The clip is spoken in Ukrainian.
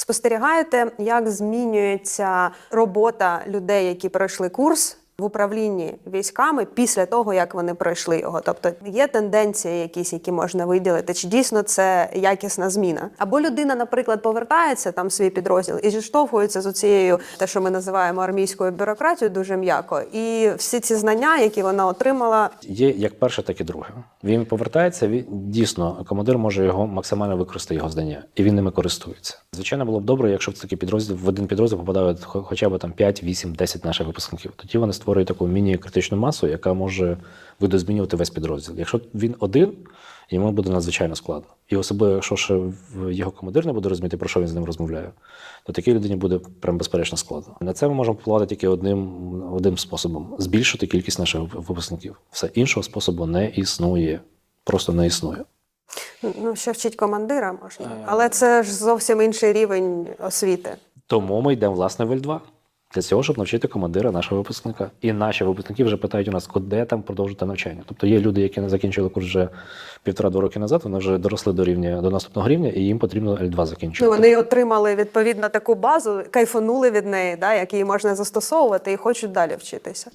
спостерігаєте, як змінюється робота людей, які пройшли курс в управлінні військами після того, як вони пройшли його. Тобто є тенденції якісь, які можна виділити, чи дійсно це якісна зміна? Або людина, наприклад, повертається там в свій підрозділ і зіштовхується з оцією, те, що ми називаємо армійською бюрократією, дуже м'яко. І всі ці знання, які вона отримала, Є як перше, так і друге. Він повертається. Він дійсно командир може його максимально використати його знання, і він ними користується. Звичайно, було б добре, якщо в такий підрозділ в один підрозділ попадають хоча б там 5, 8, 10 наших випускників. Тоді вони створюють таку міні-критичну масу, яка може видозмінювати весь підрозділ. Якщо він один, йому буде надзвичайно складно. І особливо, якщо ще його командир не буде розуміти, про що він з ним розмовляє, то такій людині буде прям безперечно складно. На це ми можемо впливати тільки одним, одним способом збільшити кількість наших випускників. Все іншого способу не існує. Просто не існує. Ну ще вчить командира можна, але це ж зовсім інший рівень освіти. Тому ми йдемо власне в Л2. Для цього, щоб навчити командира нашого випускника. І наші випускники вже питають у нас, куди там продовжити навчання. Тобто є люди, які не закінчили курс вже півтора-два роки назад, вони вже доросли до рівня до наступного рівня, і їм потрібно Л2 Ну, вони отримали відповідно таку базу, кайфанули від неї, да, як її можна застосовувати, і хочуть далі вчитися.